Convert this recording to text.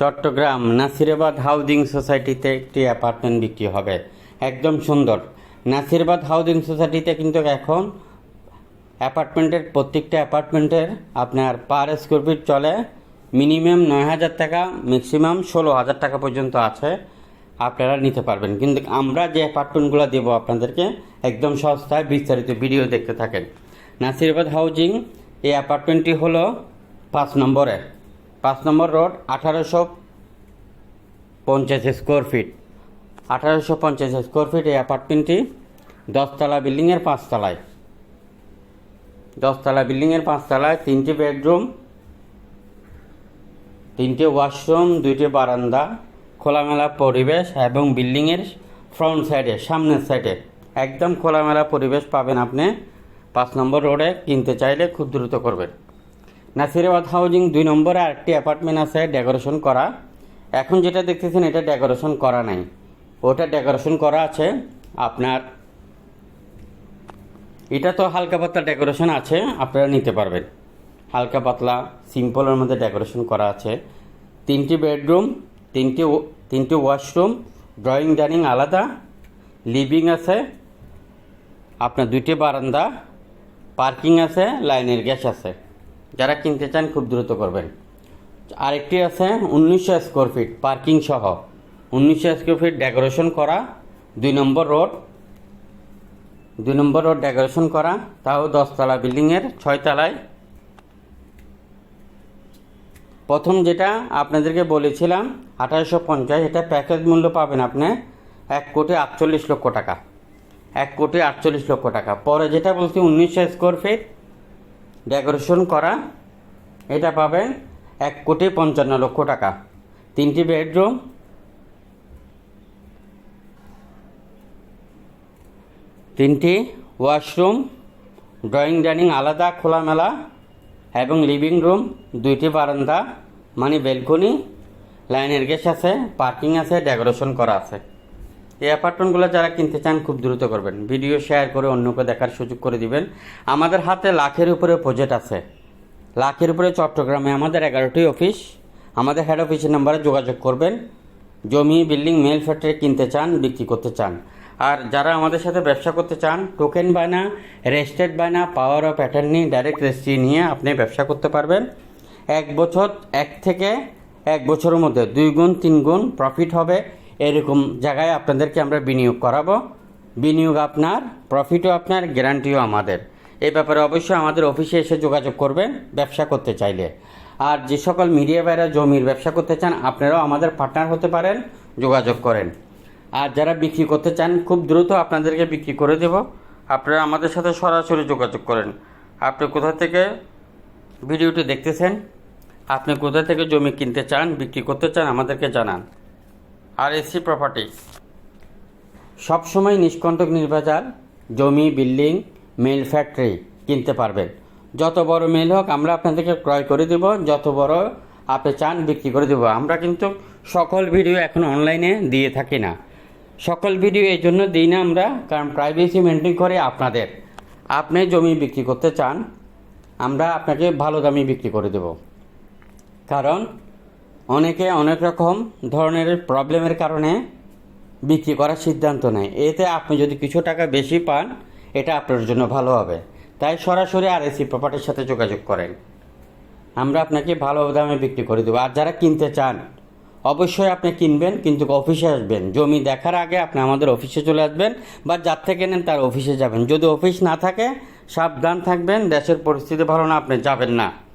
Chittagong Nasirabad housing সোসাইটিতে একটি apartment বিক্রি হবে। একদম সুন্দর। নাসিরাবাদ হাউজিং সোসাইটিতে কিন্তু এখন অ্যাপার্টমেন্টের প্রত্যেকটা অ্যাপার্টমেন্টের আপনার পার স্কোয়ার ফিট চলে। মিনিমাম নয় হাজার টাকা, ম্যাক্সিমাম ষোলো হাজার টাকা পর্যন্ত আছে। আপনারা নিতে পারবেন। কিন্তু আমরা যে অ্যাপার্টমেন্টগুলো দেবো আপনাদেরকে একদম সস্তায় বিস্তারিত ভিডিও দেখতে থাকেন। নাসিরাবাদ হাউজিং, এই অ্যাপার্টমেন্টটি হলো পাঁচ নম্বরে। পাঁচ নম্বর রোড, আঠারোশো পঞ্চাশ স্কোয়ার ফিট আঠারোশো পঞ্চাশ স্কোয়ার ফিট এই অ্যাপার্টমেন্টটি দশতলা বিল্ডিংয়ের পাঁচতলায়। দশতলা বিল্ডিংয়ের পাঁচতলায় তিনটি বেডরুম তিনটে ওয়াশরুম দুইটি বারান্দা, খোলামেলা পরিবেশ এবং বিল্ডিংয়ের ফ্রন্ট সাইডে সামনের সাইডে একদম খোলামেলা পরিবেশ পাবেন আপনি। পাঁচ নম্বর রোডে কিনতে চাইলে খুব দ্রুত করবেন। নাসিরাবাদ হাউজিং দুই নম্বরে আরেকটি অ্যাপার্টমেন্ট আছে ডেকোরেশন করা। এখন যেটা দেখতেছেন, এটা ডেকোরেশন করা নাই। ওটা ডেকোরেশন করা আছে আপনার, এটা তো হালকা পাতলা ডেকোরেশন আছে, আপনারা নিতে পারবেন। হালকা পাতলা সিম্পলের মধ্যে ডেকোরেশন করা আছে। তিনটি বেডরুম, তিনটি তিনটি ওয়াশরুম, ড্রয়িং, ডাইনিং আলাদা। লিভিং আছে, আপনার দুইটি বারান্দা। পার্কিং আছে, লাইনের গ্যাস আছে। যারা কিনতে চান খুব দ্রুত করবেন। আরেকটি আছে উনিশশো স্কোয়ার ফিট পার্কিং সহ। উনিশশো স্কোয়ার ফিট ডেকোরেশন করা, দুই নম্বর রোড দুই নম্বর রোড ডেকোরেশন করা, তাও দশতলা বিল্ডিংয়ের ছয়তলায়। প্রথম যেটা আপনাদেরকে বলেছিলাম, আঠারোশো পঞ্চাশ, এটা প্যাকেজ মূল্য পাবেন আপনি এক কোটি আটচল্লিশ লক্ষ টাকা। এক কোটি আটচল্লিশ লক্ষ টাকা। পরে যেটা বলছি, উনিশশো স্কোয়ার ফিট ডেকোরেশন করা। এটা পাবেন এক কোটি পঞ্চান্ন লক্ষ টাকা। তিনটি বেডরুম। তিনটি ওয়াশরুম, ড্রয়িং ডাইনিং আলাদা, খোলামেলা, এবং লিভিং রুম, দুইটি বারান্দা মানে বেলকনি। লাইনের গ্যাস আছে, পার্কিং আছে, ডেকোরেশন করা আছে। এই অ্যাপার্টমেন্টগুলো যারা কিনতে চান খুব দ্রুত করবেন। ভিডিও শেয়ার করে অন্যকে দেখার সুযোগ করে দিবেন। আমাদের হাতে লাখের উপরে প্রজেক্ট আছে। লাখের উপরে চট্টগ্রামে আমাদের এগারোটি অফিস আমাদের হেড অফিসের নাম্বারে যোগাযোগ করবেন। জমি বিল্ডিং মেল ফ্যাক্টরি কিনতে চান, বিক্রি করতে চান। আর যারা আমাদের সাথে ব্যবসা করতে চান টোকেন বায়না রেজিস্টার্ড বায়না power of attorney direct registry নিয়ে আপনি ব্যবসা করতে পারবেন। এক বছর, এক থেকে এক বছরের মধ্যে দুই গুণ, তিন গুণ প্রফিট হবে। এরকম জায়গায় আপনাদেরকে আমরা বিনিয়োগ করাবো। বিনিয়োগ আপনার প্রফিটও আপনার গ্যারান্টিও আমাদের। এই ব্যাপারে অবশ্যই আমাদের অফিসে এসে যোগাযোগ করবেন, ব্যবসা করতে চাইলে। আর যে সকল মিডিয়া বাইরা জমির ব্যবসা করতে চান, আপনারাও আমাদের পার্টনার হতে পারেন, যোগাযোগ করেন। আর যারা বিক্রি করতে চান, খুব দ্রুত আপনাদেরকে বিক্রি করে দেব। আপনারা আমাদের সাথে সরাসরি যোগাযোগ করেন। আপনি কোথা থেকে ভিডিওটি দেখতেছেন? আপনি কোথা থেকে জমি কিনতে চান, বিক্রি করতে চান, আমাদেরকে জানান। আর এসি প্রপার্টি সবসময় নিষ্কণ্টক নির্বাচার, জমি, বিল্ডিং মিল ফ্যাক্টরি কিনতে পারবেন। যত বড় মিল হোক, আমরা আপনাদেরকে ক্রয় করে দেব, যত বড় আপনি চান বিক্রি করে দেব। আমরা কিন্তু সকল ভিডিও এখন অনলাইনে দিয়ে থাকি না। সকল ভিডিও এই জন্য দিই না আমরা, কারণ প্রাইভেসি মেনটেন করে আপনাদের। আপনি জমি বিক্রি করতে চান, আমরা আপনাকে ভালো দামে বিক্রি করে দেব। কারণ অনেকে অনেক রকম ধরনের প্রবলেমের কারণে বিক্রি করার সিদ্ধান্ত নেয়। এতে আপনি যদি কিছু টাকা বেশি পান, এটা আপনার জন্য ভালো হবে। তাই সরাসরি আর এসি প্রপার্টির সাথে যোগাযোগ করেন। আমরা আপনাকে ভালো দামে বিক্রি করে দেবো। আর যারা কিনতে চান, অবশ্যই আপনি কিনবেন, কিন্তু অফিসে আসবেন। জমি দেখার আগে আপনি আমাদের অফিসে চলে আসবেন বা যার থেকে নেন তার অফিসে যাবেন। যদি অফিস না থাকে, সাবধান থাকবেন। দেশের পরিস্থিতি ভালো না, আপনি যাবেন না।